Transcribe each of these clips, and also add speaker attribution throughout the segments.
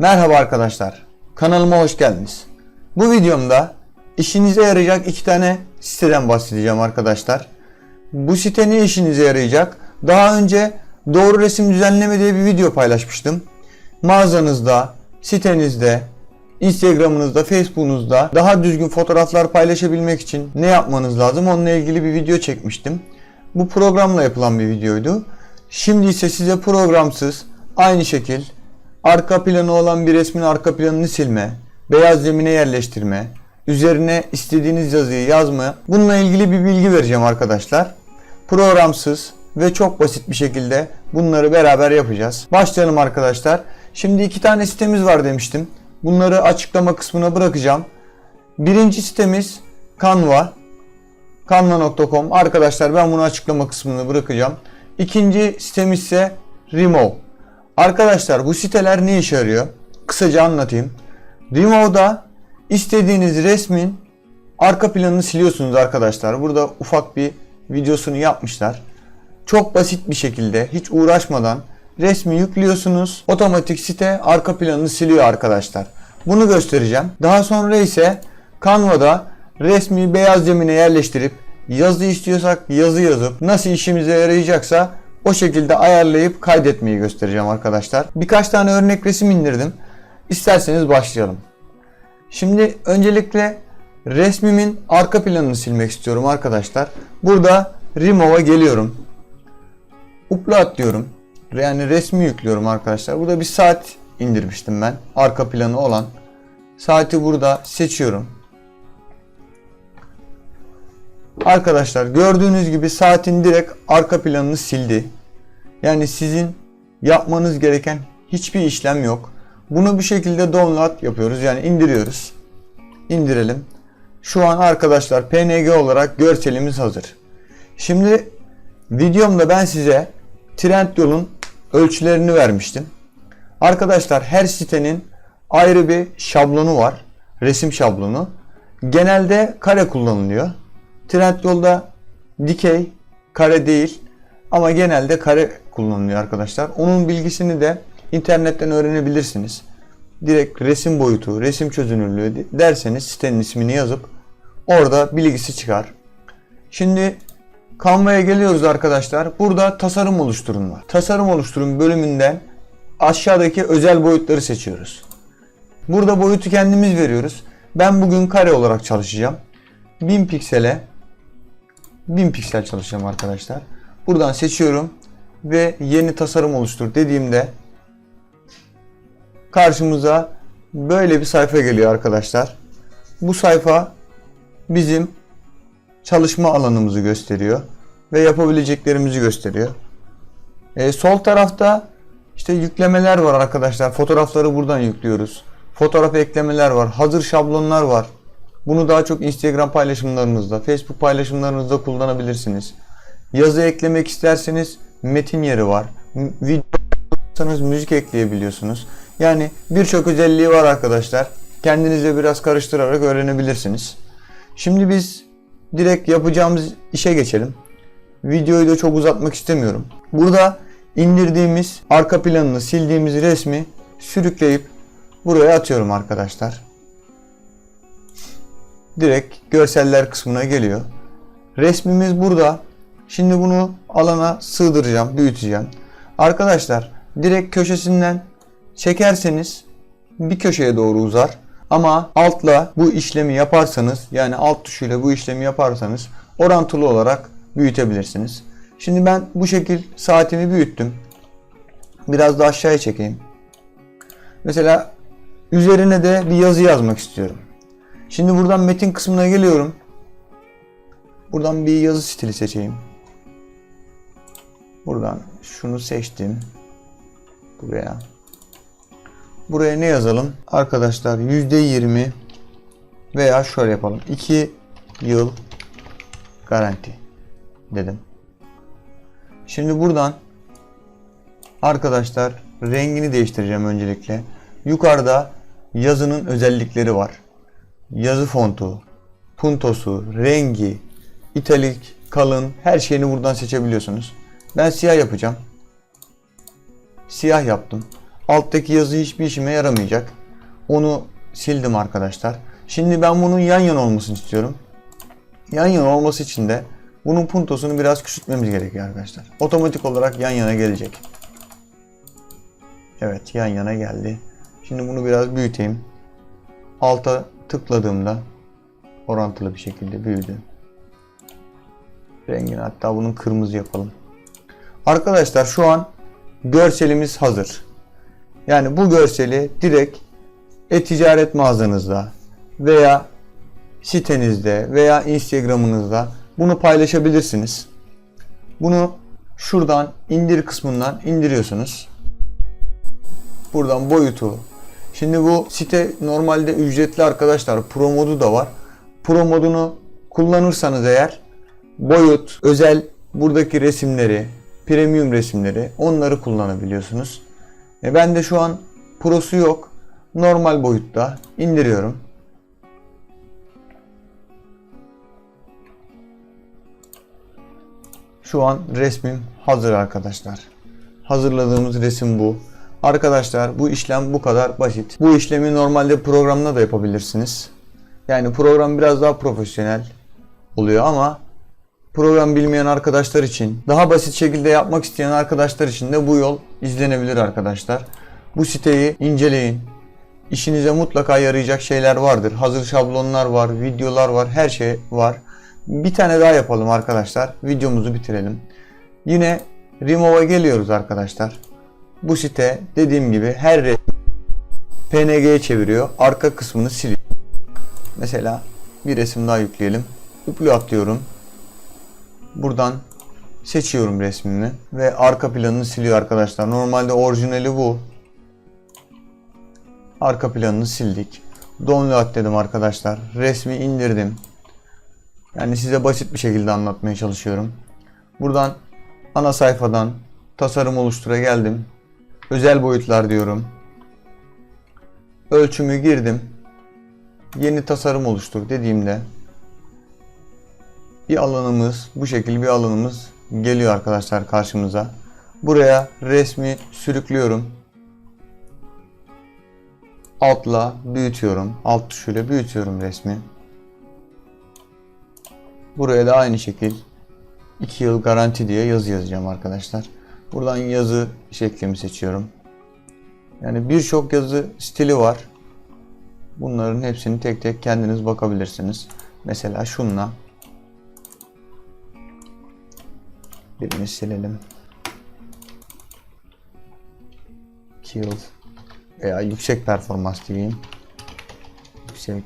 Speaker 1: Merhaba arkadaşlar. Kanalıma hoş geldiniz. Bu videomda işinize yarayacak iki tane siteden bahsedeceğim arkadaşlar. Bu site ne işinize yarayacak? Daha önce doğru resim düzenleme diye bir video paylaşmıştım. Mağazanızda, sitenizde, Instagram'ınızda, Facebook'unuzda daha düzgün fotoğraflar paylaşabilmek için ne yapmanız lazım onunla ilgili bir video çekmiştim. Bu programla yapılan bir videoydu. Şimdi ise size programsız aynı şekil arka planı olan bir resmin arka planını silme, beyaz zemine yerleştirme, üzerine istediğiniz yazıyı yazma bununla ilgili bir bilgi vereceğim arkadaşlar. Programsız ve çok basit bir şekilde bunları beraber yapacağız. Başlayalım arkadaşlar. Şimdi iki tane sitemiz var demiştim. Bunları açıklama kısmına bırakacağım. Birinci sitemiz Canva. Canva.com. Arkadaşlar ben bunu açıklama kısmına bırakacağım. İkinci sitemiz ise Remove. Arkadaşlar bu siteler ne işe yarıyor? Kısaca anlatayım. Remove'da istediğiniz resmin arka planını siliyorsunuz arkadaşlar. Burada ufak bir videosunu yapmışlar. Çok basit bir şekilde hiç uğraşmadan resmi yüklüyorsunuz. Otomatik site arka planını siliyor arkadaşlar. Bunu göstereceğim. Daha sonra ise Canva'da resmi beyaz zemine yerleştirip yazı istiyorsak yazı yazıp nasıl işimize yarayacaksa o şekilde ayarlayıp kaydetmeyi göstereceğim arkadaşlar. Birkaç tane örnek resim indirdim. İsterseniz başlayalım. Şimdi öncelikle resmimin arka planını silmek istiyorum arkadaşlar. Burada Remove'a geliyorum. Upload diyorum. Yani resmi yüklüyorum arkadaşlar. Burada bir saat indirmiştim ben. Arka planı olan. Saati burada seçiyorum. Arkadaşlar gördüğünüz gibi saatin direkt arka planını sildi. Yani sizin yapmanız gereken hiçbir işlem yok. Bunu bir şekilde download yapıyoruz. Yani indiriyoruz. İndirelim. Şu an arkadaşlar PNG olarak görselimiz hazır. Şimdi videomda ben size Trendyol'un ölçülerini vermiştim. Arkadaşlar her sitenin ayrı bir şablonu var. Resim şablonu. Genelde kare kullanılıyor. Trendyol'da dikey, kare değil ama genelde kare kullanılıyor arkadaşlar. Onun bilgisini de internetten öğrenebilirsiniz. Direkt resim boyutu, resim çözünürlüğü derseniz sitenin ismini yazıp orada bilgisi çıkar. Şimdi Canva'ya geliyoruz arkadaşlar. Burada tasarım oluşturun var. Tasarım oluşturun bölümünden aşağıdaki özel boyutları seçiyoruz. Burada boyutu kendimiz veriyoruz. Ben bugün kare olarak çalışacağım. 1000 piksele 1000 piksel çalışacağım arkadaşlar. Buradan seçiyorum ve yeni tasarım oluştur dediğimde karşımıza böyle bir sayfa geliyor arkadaşlar. Bu sayfa bizim çalışma alanımızı gösteriyor ve yapabileceklerimizi gösteriyor. E, sol tarafta işte yüklemeler var arkadaşlar. Fotoğrafları buradan yüklüyoruz. Fotoğraf eklemeler var. Hazır şablonlar var. Bunu daha çok Instagram paylaşımlarınızda, Facebook paylaşımlarınızda kullanabilirsiniz. Yazı eklemek isterseniz metin yeri var. Video müzik ekleyebiliyorsunuz. Yani birçok özelliği var arkadaşlar. Kendinize biraz karıştırarak öğrenebilirsiniz. Şimdi biz direkt yapacağımız işe geçelim. Videoyu da çok uzatmak istemiyorum. Burada indirdiğimiz arka planını sildiğimiz resmi sürükleyip buraya atıyorum arkadaşlar. Direkt görseller kısmına geliyor. Resmimiz burada. Şimdi bunu alana sığdıracağım, büyüteceğim. Arkadaşlar direkt köşesinden çekerseniz bir köşeye doğru uzar. Ama altla bu işlemi yaparsanız yani alt tuşuyla bu işlemi yaparsanız orantılı olarak büyütebilirsiniz. Şimdi ben bu şekil saatimi büyüttüm. Biraz da aşağıya çekeyim. Mesela üzerine de bir yazı yazmak istiyorum. Şimdi buradan metin kısmına geliyorum. Buradan bir yazı stili seçeyim. Buradan şunu seçtim. Buraya. Buraya ne yazalım? Arkadaşlar %20 veya şöyle yapalım. 2 yıl garanti dedim. Şimdi buradan arkadaşlar rengini değiştireceğim öncelikle. Yukarıda yazının özellikleri var. Yazı fontu, puntosu, rengi, italik, kalın her şeyini buradan seçebiliyorsunuz. Ben siyah yapacağım. Siyah yaptım. alttaki yazı hiçbir işime yaramayacak. Onu sildim arkadaşlar. Şimdi ben bunun yan yana olmasını istiyorum. Yan yana olması için de bunun puntosunu biraz küçültmemiz gerekiyor arkadaşlar. Otomatik olarak yan yana gelecek. Evet yan yana geldi. Şimdi bunu biraz büyüteyim. Alta tıkladığımda orantılı bir şekilde büyüdü. Rengini hatta bunun kırmızı yapalım. Arkadaşlar şu an görselimiz hazır. Yani bu görseli direkt e-ticaret mağazanızda veya sitenizde veya Instagram'ınızda bunu paylaşabilirsiniz. Bunu şuradan indir kısmından indiriyorsunuz. Buradan boyutu. Şimdi bu site normalde ücretli arkadaşlar. Pro modu da var. Pro modunu kullanırsanız eğer boyut, özel buradaki resimleri, premium resimleri onları kullanabiliyorsunuz. E ben de şu an prosu yok. Normal boyutta indiriyorum. Şu an resmim hazır arkadaşlar. Hazırladığımız resim bu. Arkadaşlar bu işlem bu kadar basit. Bu işlemi normalde programda da yapabilirsiniz. Yani program biraz daha profesyonel oluyor ama program bilmeyen arkadaşlar için, daha basit şekilde yapmak isteyen arkadaşlar için de bu yol izlenebilir arkadaşlar. Bu siteyi inceleyin. İşinize mutlaka yarayacak şeyler vardır. Hazır şablonlar var, videolar var, her şey var. Bir tane daha yapalım arkadaşlar. Videomuzu bitirelim. Yine Remove'a geliyoruz arkadaşlar. Bu site dediğim gibi her resmi PNG'ye çeviriyor. Arka kısmını siliyor. Mesela bir resim daha yükleyelim. Upload diyorum. Buradan seçiyorum resmimi ve arka planını siliyor arkadaşlar. Normalde orijinali bu. Arka planını sildik. Download dedim arkadaşlar. Resmi indirdim. Yani size basit bir şekilde anlatmaya çalışıyorum. Buradan ana sayfadan tasarım oluştura geldim. Özel boyutlar diyorum. Ölçümü girdim. Yeni tasarım oluştur dediğimde bir alanımız, bu şekilde bir alanımız geliyor arkadaşlar karşımıza. Buraya resmi sürüklüyorum. Altla büyütüyorum. Alt tuşuyla büyütüyorum resmi. Buraya da aynı şekil 2 yıl garanti diye yazı yazacağım arkadaşlar. Buradan yazı şeklimi seçiyorum. Yani birçok yazı stili var. Bunların hepsini tek tek kendiniz bakabilirsiniz. Mesela şunla birini silelim. Kill veya yüksek performans diyeyim. Yüksek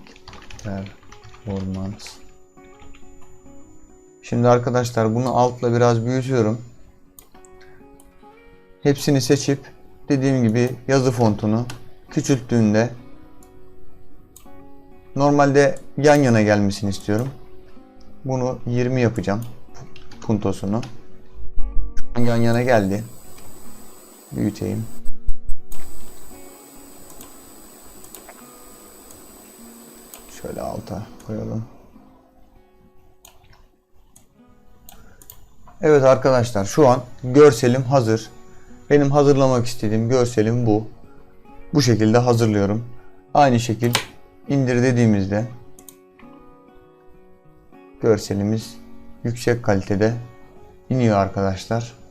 Speaker 1: performans. Şimdi arkadaşlar bunu altla biraz büyütüyorum. Hepsini seçip dediğim gibi yazı fontunu küçülttüğünde normalde yan yana gelmesini istiyorum. Bunu 20 yapacağım puntosunu. Yan yana geldi. Büyüteyim. Şöyle alta koyalım. Evet arkadaşlar şu an görselim hazır. Benim hazırlamak istediğim görselim bu. Bu şekilde hazırlıyorum. Aynı şekil indir dediğimizde görselimiz yüksek kalitede iniyor arkadaşlar.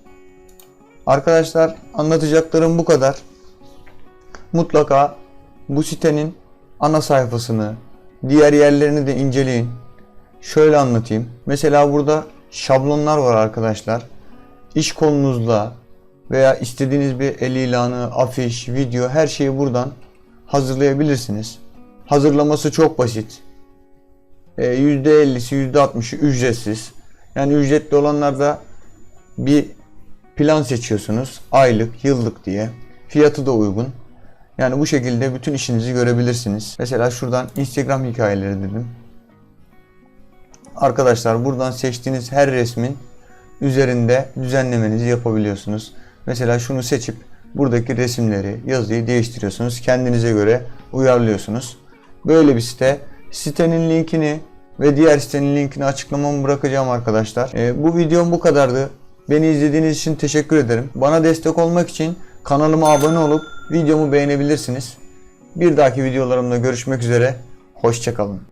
Speaker 1: Arkadaşlar anlatacaklarım bu kadar. Mutlaka bu sitenin ana sayfasını, diğer yerlerini de inceleyin. Şöyle anlatayım. Mesela burada şablonlar var arkadaşlar. İş kolunuzla veya istediğiniz bir el ilanı, afiş, video her şeyi buradan hazırlayabilirsiniz. Hazırlaması çok basit. %50'si %60'ı ücretsiz. Yani ücretli olanlarda bir plan seçiyorsunuz. Aylık, yıllık diye. Fiyatı da uygun. Yani bu şekilde bütün işinizi görebilirsiniz. Mesela şuradan Instagram hikayeleri dedim. Arkadaşlar buradan seçtiğiniz her resmin üzerinde düzenlemenizi yapabiliyorsunuz. Mesela şunu seçip buradaki resimleri, yazıyı değiştiriyorsunuz. Kendinize göre uyarlıyorsunuz. Böyle bir site. Sitenin linkini ve diğer sitenin linkini açıklamamı bırakacağım arkadaşlar. Ee, bu videom bu kadardı. Beni izlediğiniz için teşekkür ederim. Bana destek olmak için kanalıma abone olup videomu beğenebilirsiniz. Bir dahaki videolarımda görüşmek üzere. Hoşçakalın.